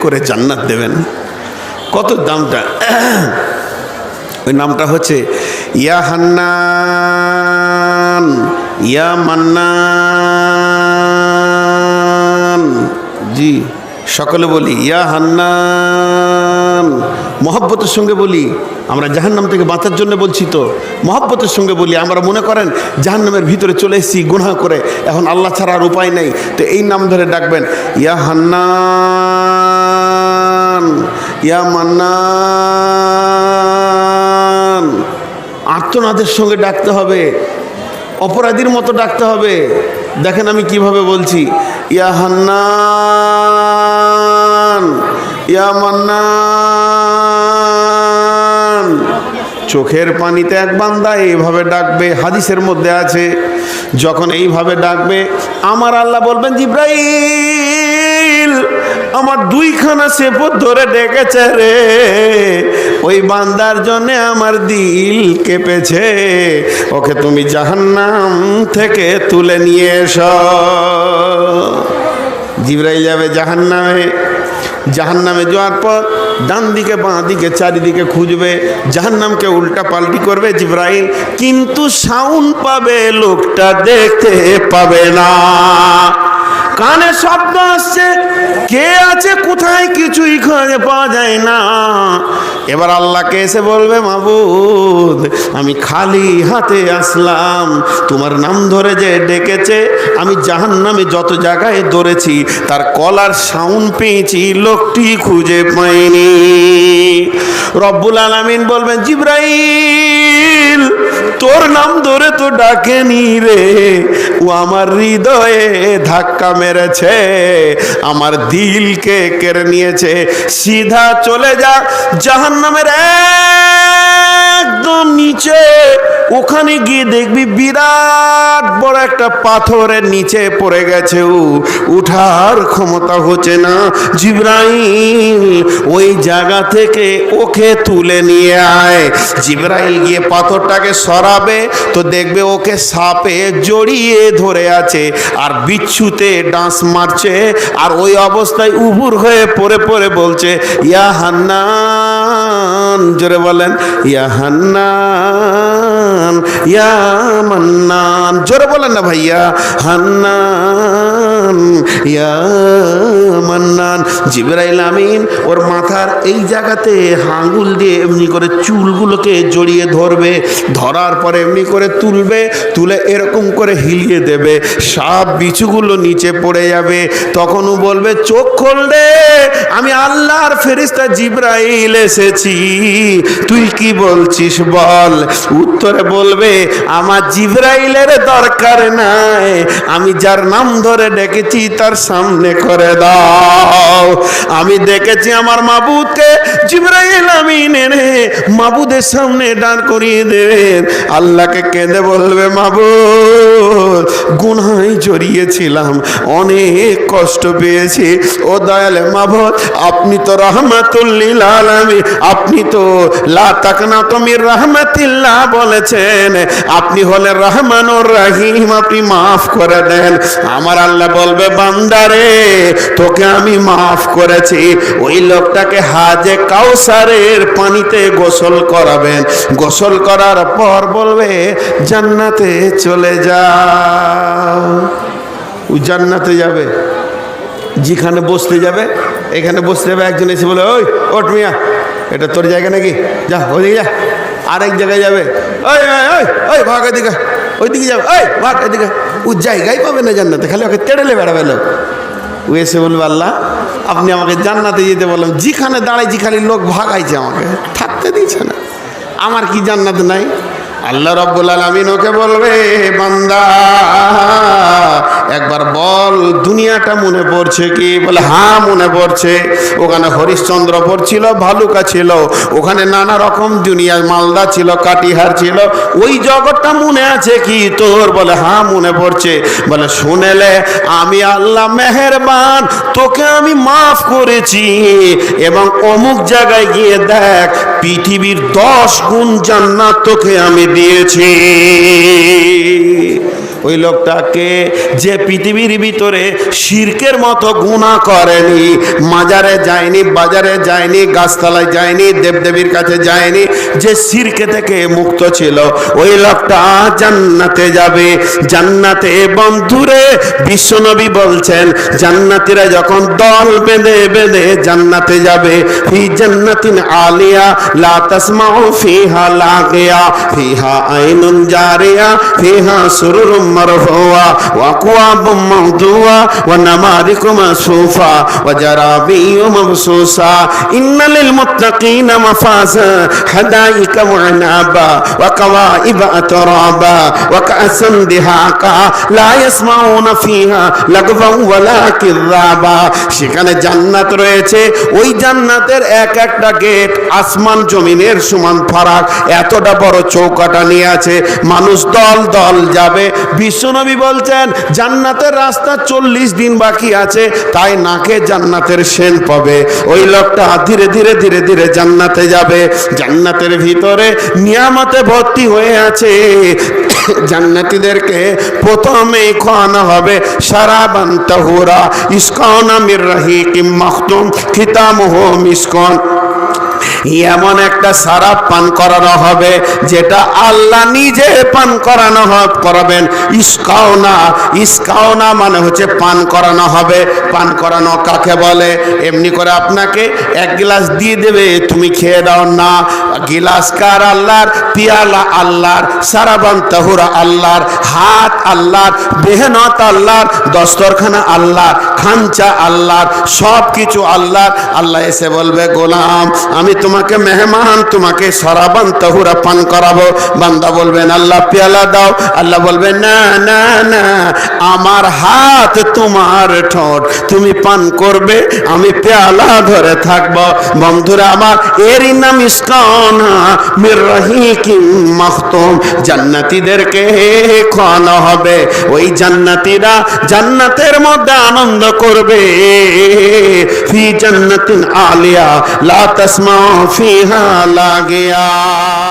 করে জান্নাত দেবেন। কত দামটা? ওই নামটা হচ্ছে ইয়া হান্নান ইয়া মান্নান। জি। সকলে বলি, ইয়া হান্নান। মহব্বতের সঙ্গে বলি, আমরা জাহান্নাম থেকে বাঁচার জন্য বলছি তো। মহব্বতের সঙ্গে বলি, আমরা মনে করেন জাহান্নামের ভিতরে চলে এসেছি, গুনাহ করে। এখন আল্লাহ ছাড়া আর উপায় নেই। তো এই নাম ধরে ডাকবেন, ইয়া হান্নান। ইয়া মান্নান। আর্তনাদের সঙ্গে ডাকতে হবে, অপরাধীর মতো ডাকতে হবে। দেখেন আমি কীভাবে বলছি, ইয়া হান্নান। ইয়া মান্নান। চোখের পানিতে এক বান্দা এইভাবে ডাকবে, হাদিসের মধ্যে আছে, যখন এইভাবে ডাকবে, আমার আল্লাহ বলবেন, জিব্রাইল, আমার দুইখানা সেপত ধরে ডেকেছে রে। ওই বান্দার জন্যে আমার দিল কেঁপেছে। ওকে তুমি জাহান্নাম থেকে তুলে নিয়ে এসো। জিব্রাইল যাবে জাহান্নামে। জাহান্নামে যাওয়ার পর ডান দিকে, বাঁ দিকে, চারিদিকে খুঁজবে জাহান নামকে উল্টা পাল্টি করবে জিব্রাইল, কিন্তু সাউন্ড পাবে, লোকটা দেখতে পাবে না। কানে শব্দ আসছে। কে আছে কোথায় কিছুই খুঁজে পাওয়া যায় না। এবার আল্লাহকে এসে বলবে, মাবুদ, আমি খালি হাতে আসলাম। তোমার নাম ধরে যে ডেকেছে, আমি জাহান নামে যত জায়গায় ধরেছি, তার কলার সাউন্ড পেয়েছি, লোকটি খুঁজে পাইনি রব্বুল আলামিন বলবেন, জিব্রাইল তোর নাম ধরে তো ডাকে নি রে। ও আমার হৃদয়ে ধাক্কা মেরেছে, আমার দিলকে কেড়ে নিয়েছে। সিধা চলে যা জাহান নামের একদম নিচে, ওখানে গিয়ে দেখবি বিরাট একটা পাথরের নিচে পড়ে গেছে উঠার ক্ষমতা হচ্ছে না। জিব্রাইল ওই জায়গা থেকে ওকে তুলে নিয়ে আয়। জিব্রাইল গিয়ে পাথরটাকে সরাবে, তো দেখবে ওকে সাপে জড়িয়ে ধরে আছে। আর বিচ্ছুতে ডাঁস মারছে, আর ওই অবস্থায় উবুর হয়ে পড়ে পড়ে বলছে, ইয়া হান্নান। জোরে বলেন, ইয়া হান্নান। ইয়া মান্নান। জোরে বলেন না ভাইয়া হান্নান, ইয়া মান্নান। আমিন, ওর মাথার এই জায়গাতে আঙুল দিয়ে এমনি করে চুলগুলোকে জড়িয়ে ধরবে, ধরার পরে এমনি করে তুলবে, তুলে এরকম করে হিলিয়ে দেবে। সাপ নিচে পড়ে যাবে। তখন ও বলবে, চোখ খোলবে আমি আল্লাহর ফেরিস্তা জিব্রাইল এসেছি। তুই কি বলছিস বল? উত্তরে বলবে, আমার জিব্রাইলের দরকার নাই। আমি যার নাম ধরে ডেকেছি, তার সামনে করে দাও। আমি দেখেছি আমার মাবুদকে জিব্রাইল আমি নেনে মাবুদের সামনে দাঁড় করিয়ে দেবেন। আল্লাহকে কেঁদে বলবে, মাবুদ, গুনায় জড়িয়েছিলাম, অনেক কষ্ট পেয়েছি। ও দয়ালে মাবুদ, আপনি তো রহমাতুল্লিল আলামি আপনি তো লা তাকনা তুমির রহমাতিল্লাহ বলেছেন। আপনি হলেন রহমানুর রাহিম আপনি মাফ করে দেন। আমার আল্লাহ বলবে বান্দারে তোকে আমি মাফ করেছি। ওই লোকটাকে হাজে কাউসারের পানিতে গোসল করাবেন। গোসল করার পর বলবে, জান্নাতে চলে যাও ও জান্নাতে যাবে। যেখানে বসতে যাবে, এখানে বসতে যাবে। একজন এসে বলে, ওই ওট মিয়া, এটা তোর জায়গা নাকি? যা ওইদিকে যা। আরেক জায়গায় যাবে, ওই ওই ওই ওই, ভাগ এদিকে। ওইদিকে যাবে ওই ভাগ, এদিকে। ও জায়গায় পাবে না জান্নাতে, খালি ওকে তেড়েলে বেড়াবে লোক ও এসে বলবে, আল্লাহ, আপনি আমাকে জান্নাতে যেতে বললাম যেখানে দাঁড়াইছি, খালি লোক ভাগাইছে আমাকে। থাকতে দিয়েছে না। আমার কি জান্নাত নাই? আল্লাহ রব্বুল আলমিন ওকে বলবে, বান্দা একবার বল, দুনিয়াটা মনে পড়ছে কি? বলে হ্যাঁ মনে পড়ছে। ওখানে হরিশ্চন্দ্রপুর ছিল ভালুকা ছিল। ওখানে নানা রকম দুনিয়ার মালদা ছিল, কাটিহার ছিল। ওই জগৎটা মনে আছে কি তোর? বলে হ্যাঁ মনে পড়ছে। বলে, শুনেলে আমি আল্লাহ মেহেরবান, তোকে আমি মাফ করেছি। এবং অমুক জায়গায় গিয়ে দেখ, পৃথিবীর দশ গুণ জান্নাত তোকে আমি দিয়েছি। ওই লোকটাকে যে পৃথিবীর ভিতরে শিরকের মতো গুণা করেনি, মাজারে যায়নি, বাজারে যায়নি, গাছতলায় যায়নি, দেবদেবীর কাছে যায়নি, যে শিরকে থেকে মুক্ত ছিল, ওই লোকটা জান্নাতে যাবে। জান্নাতে বন্ধুরে, বিশ্বনবী বলছেন, জান্নাতিরা যখন দল বেঁধে বেঁধে জান্নাতে যাবে, ফি জান্নাতিন আলিয়া, লা তাসমাউ ফিহা লাগিয়া, ফিহা আইনুন জারিয়া, ফিহা সুরুরুম ওয়া জারাবিয়্যু মাবসুসা ইন্না লিল মুত্তাকিনা মাফাজা হাদাইকা ওয়া আনাবা ওয়া কাওয়াইবা আতরাবা ওয়া কাসান দিহাকা লা ইয়াসমাউনা ফিহা লাগওয়া ওয়ালা কিযাবা সেখানে জান্নাত রয়েছে। ওই জান্নাতের এক একটা গেট আসমান জমিনের সমান ফারাক। এতটা বড় চৌকাটা নিয়ে আছে। মানুষ দল দল যাবে। বিশ্বনবী বলছেন, জান্নাতের রাস্তা চল্লিশ দিন বাকি আছে, তাই নাকে জান্নাতের সেন পাবে। ওই লোকটা ধীরে ধীরে ধীরে ধীরে জান্নাতে যাবে। জান্নাতের ভিতরে নিয়ামতে ভর্তি হয়ে আছে। জান্নাতীদেরকে প্রথমে খাওয়ানো হবে সারাবান তাহুরা ইসকন আমির রাহিকিম মাখতুম খিতামহ মিসকন। এমন একটা সারাপ পান করানো হবে, যেটা আল্লাহ নিজে পান করানো করাবেন। ইস্কাওনা ইস্কাওনা মানে হচ্ছে পান করানো হবে। পান করানো কাকে বলে? এমনি করে আপনাকে এক গ্লাস দিয়ে দেবে, তুমি খেয়ে দাও না, গিলাস কার আল্লাহর? পিয়ালা আল্লাহর, সারাবান তাহুরা আল্লাহর, হাত আল্লাহর, বেহনত আল্লাহর, দস্তরখানা আল্লাহর, খাঞ্চা আল্লাহর সব কিছু আল্লাহর। আল্লাহ এসে বলবে, গোলাম, আমি তোমাকে মেহমান, তোমাকে সরাবান তাহুরা পান করাবো। বান্দা বলবেন, আল্লাহ পেয়ালা দাও। আল্লাহ বলবে না না না, আমার হাত তোমার ঠোঁট। তুমি পান করবে, আমি পেয়ালা ধরে থাকব। বন্ধুরা, আমার এরই নাম ইস্কানা, মির রহিকিম মাখতুম। জান্নাতীদেরকে খাওয়ানো হবে। ওই জান্নাতীরা জান্নাতের মধ্যে আনন্দ করবে। ফি জান্নাতিন আলিয়া, লা তাসমা ফিহা লাগিয়া